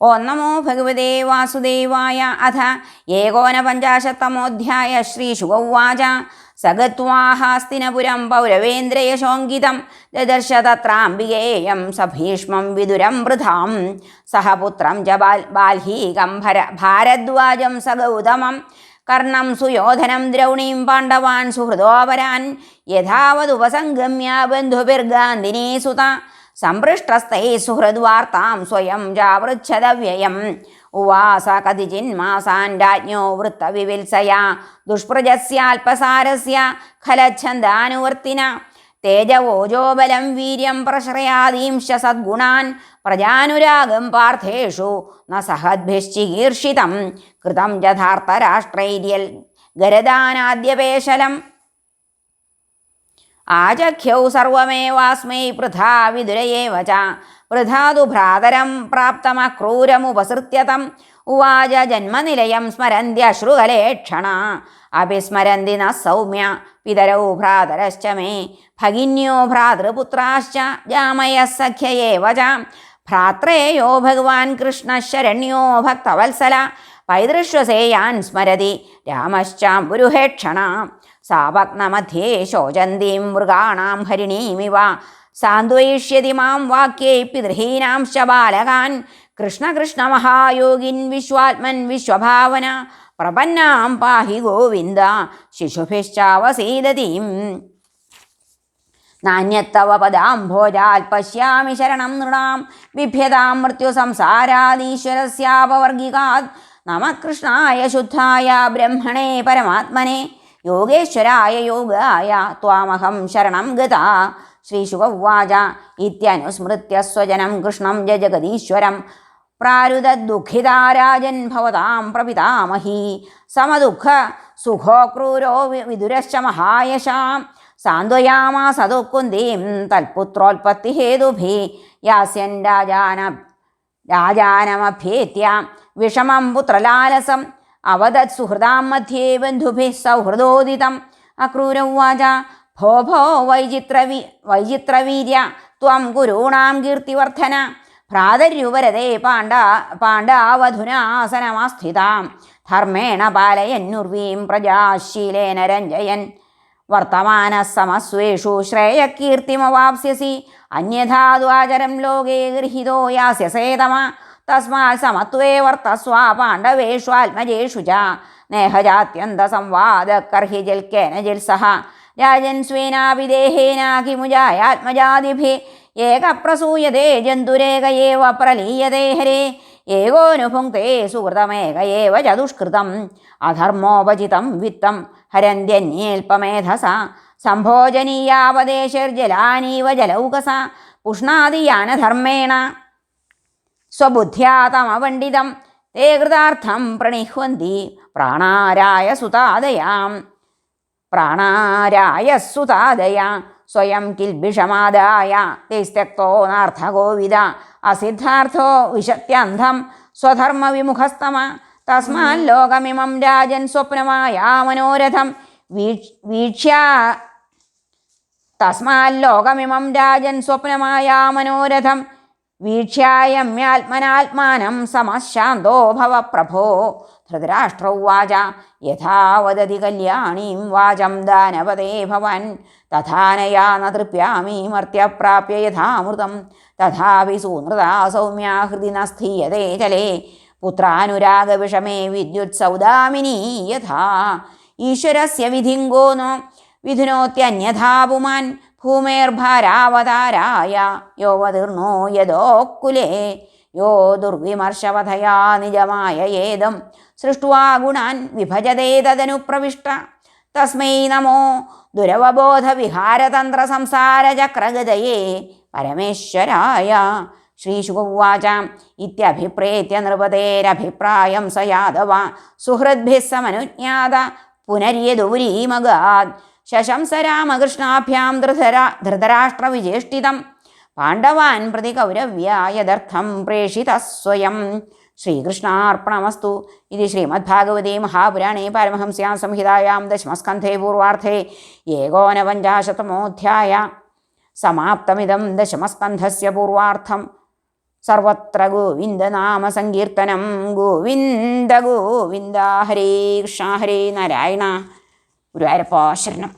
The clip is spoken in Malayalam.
ഓം നമോ ഭഗവതേ വാസുദേവായ അഥ ഏകോനപഞ്ചാശത്തമോധ്യായ ശ്രീശുഗൗവാച സഗത്വാഹാസ്തിനപുരം പൗരവേന്ദ്രയശോങ്കിതം ദദർശ തത്രാംബികേയം സഭീഷ്മം വിദുരം വൃഥാം സഹപുത്രം ച ബാൽ ബാൽഹീകം ഭര ഭാരദ്വാജം സഗൗതമം കർണം സുയോധനം ദ്രൗണീം പാണ്ഡവാൻ സുഹൃതോപരാൻ യഥാവതുപസംഗമ്യ ബന്ധുഭിർഗാന്ധിനീ സുത സംപൃഷ്ടസ്ഥൈ സുഹൃദ്വാർത്താം സ്വയം ജാവൃച്ഛതവ്യയം ഉവാസ കതിചിന്മാസാൻ രാജ്ഞോ വൃത്തവിവിത്സയാ ദുഷ്പ്രജസ്യാൽപസാരസ്യ ഖലച്ഛന്ദാനുവർത്തിന തേജവോജോബലം വീര്യം പ്രശ്രയാദീംശ സദ്ഗുണാൻ. പ്രജാനുരാഗം പാർത്ഥേഷു ന സഹദ്ഭിശ്ചികീർഷിതം കൃതം യഥാർത്ഥരാഷ്ട്രൈര്യൽ ഗരദാനാദ്യപേശലം. ആചഖ്യൗ സർവമേവാസ്മൈ പൃഥാ വിദുരയേവ ച പൃഥാതു ഭ്രാതരം പ്രാപ്തമക്രൂരമുപസൃത്യതം. ഉവാച ജന്മനിലയം സ്മരന്ത്യശ്രുകലേക്ഷണ അഭിസ്മരന്തി ന സൗമ്യ പിതരൗ ഭ്രാതരശ്ച മേ. ഭഗിന്യോ ഭ്രാതൃപുത്രാശ്ച ജാമയ സഖ്യയേവ ച ഭ്രാത്രേയോ ഭഗവാൻ കൃഷ്ണശരണ്യോ ഭക്തവത്സല. പൈതൃശ്വസേയാൻ സ്മരതി രാമശ്ചാം രാമശ്ചാംബുരുഹേക്ഷണ സാപഗ്നമധ്യേ ശോചന്തീം മൃഗാണാം ഹരിണീമിവ. സാന്ത്വയിഷ്യതി മാം വാക്യേ പിതൃഹീനാംശ ബാലകാൻ കൃഷ്ണകൃഷ്ണ കൃഷ്ണ മഹായോഗിൻ വിശ്വാത്മൻ വിശ്വഭാവന. പ്രപന്നാം പാഹി ഗോവിന്ദ. ശിശുഭിശ്ചാവസീദതീം നാണ്യത്തവ പദാംഭോജാൽ പശ്യാമി ശരണം നൃണാം. വിഭ്യതാം മൃത്യു സംസാരാദീശ്വരസ്യാപവർഗികാത്. നമ കൃഷ്ണായ ശുദ്ധായ ബ്രഹ്മണേ പരമാത്മനെ. യോഗേശ്വരായ യോഗായ ത്വാമഹം ശരണം ഗതാ ശ്രീശുഗവാച ഇത്യനുസ്മൃത്യ സ്വജനം കൃഷ്ണം ജഗദീശ്വരം പ്രാരുദുഃഖിതാരാജൻ ഭവതാം പ്രപിതാമഹി സമദുഃഖ സുഖോ ക്രൂരോ വിദുരശ്ച മഹായശാം സാന്ത്വയാമാസതുക്കുന്തീം തൽപുത്രോൽപത്തി ഹേതുഭി യാസ്യൻ രാജാന രാജാനമഭ്യേത്യ വിഷമം പുത്രലാലസം അവദത് സുഹൃദാം മധ്യേ ബന്ധുഭിः സൗഹൃദോദിതം അക്രൂരൗവാച ഭോ ഭോ വൈചിത്രവി വൈചിത്രവീര്യ ത്വം ഗുരൂണാം കീർത്തിവർദ്ധന ഭ്രാതര്യുപരതേ പാണ്ഡ പാണ്ഡാവധുനാസനമാസ്ഥിതാം. ധർമ്മേണ പാലയന്നുർവീം പ്രജാശീലേന രഞ്ജയൻ. വർത്തമാന സമസ്വേഷു ശ്രേയകീർത്തിമവാപ്സ്യസി അന്യഥാദ്വാചരം ലോകേ ഗൃഹീതോ യാസ്യസേതമ. തസ്മാത് സമത്വേ വർത്തസ്വ പാണ്ഡവേഷ്വാത്മജേഷു ച നേഹജാത്യന്ത നേഹജാത്യന്തസംവാദകർഹി ജൽക്കേന സഹ രാജൻ സ്വേനാപി ഏക പ്രസൂയതേ ജന്തുരേകയേവ പ്രലീയതേ ഹരേ. ഏകോനുഭുങ്ക്തേ സുഹൃതമേക ഏവ ചതുഷ്കൃതം. അധർമ്മോപചിതം വിത്തം ഹരന്ത്യന്യേൽപമേധസ സംഭോജനീയാവദേശർജലാനീവ ജലൗകസ. പുഷ്ണാദിയാനധർമ്മേണ. സ്വബുദ്ധ്യാ തമപണ്ഡിതം തേ കൃതാർത്ഥം പ്രണിഹ്വന്തി. പ്രാണാരായ സുതാദയാം. പ്രാണാരായ സുതാദയ. സ്വയം കിൽബിഷമാദായ തേസ്തക്തോ നാർത്ഥഗോവിദ അസിദ്ധാർത്ഥോ വിശത്യന്ധം. സ്വധർമ്മവിമുഖസ്തമ. തസ്മാല്ലോകമിമം രാജൻ സ്വപ്നമായ മനോരഥം. വീക്ഷ്യ വീക്ഷ്യ തസ്മാല്ലോകമിമം രാജൻ സ്വപ്നമായ മനോരഥം. വീക്ഷ്യായമ്യാത്മനാത്മാനം സമശാന്തോ ഭവ പ്രഭോ. ധൃതരാഷ്ട്രൗവാച യഥാ വദതി കല്യാണീം വാചം ദാനവതേ ഭവൻ. തഥാനയാ ന മർത്യപ്രാപ്യ യഥാമൃതം. തഥാപി സൂനൃതാ സൗമ്യാ ഹൃദി നസ്ഥീയതേ സ്ഥീയതേ ചലേ പുത്രാനുരാഗവിഷമേ വിദ്യുത് സൗദാമിനി യഥാ. ഈശ്വരസ്യ വിധിങ്കോ നോ വിധുനോത്യന്യഥാ പുമാൻ ഭൂമേർഭാരാവതാരായ യോവതീർണോ യദോക്കുലേ യോ ദുർവിമർശവധയാ നിജമായ ഏതം? സൃഷ്ടുവാ ഗുണാൻ വിഭജതേ തദനു പ്രവിഷ്ട. തസ്മൈ നമോ ദുരവബോധവിഹാരതന്ത്ര സംസാരചക്രഗതയേ പരമേശ്വരായ. ശ്രീശുഗുവാച ഇത്യഭിപ്രേത്യ നൃപതേരഭിപ്രായം സ യാദവ. സുഹൃദ്ഭിസ്സമനുജ്ഞാത സമനുജ്ഞാത പുനര്യദുരീമഗാത് ശശംസ രാമകൃഷ്ണാഭ്യാം ധൃതരാ ധൃതരാഷ്ട്രവിജേഷ്ഠിതം പാണ്ഡവാൻ പ്രതി കൗരവ്യായദർത്ഥം പ്രേഷിത സ്വയം. ശ്രീകൃഷ്ണാർപ്പണമസ്തു. ഇത് ശ്രീമദ്ഭാഗവതേ മഹാപുരാണേ പാരമഹംസ്യാം സംഹിതായാം ദശമസ്കന്ധേ പൂർവാർത്ഥേ ഏകോനപഞ്ചാശതമോധ്യായ. സമാപ്തമിതം ദശമസ്കന്ധസ്യ പൂർവാർത്ഥം. സർവത്ര ഗോവിന്ദനാമ സങ്കീർത്തനം. ഗോവിന്ദ ഗോവിന്ദ ഹരേ കൃഷ്ണ ഹരേ നാരായണ. ഗുരുവായൂരപ്പ ശരണം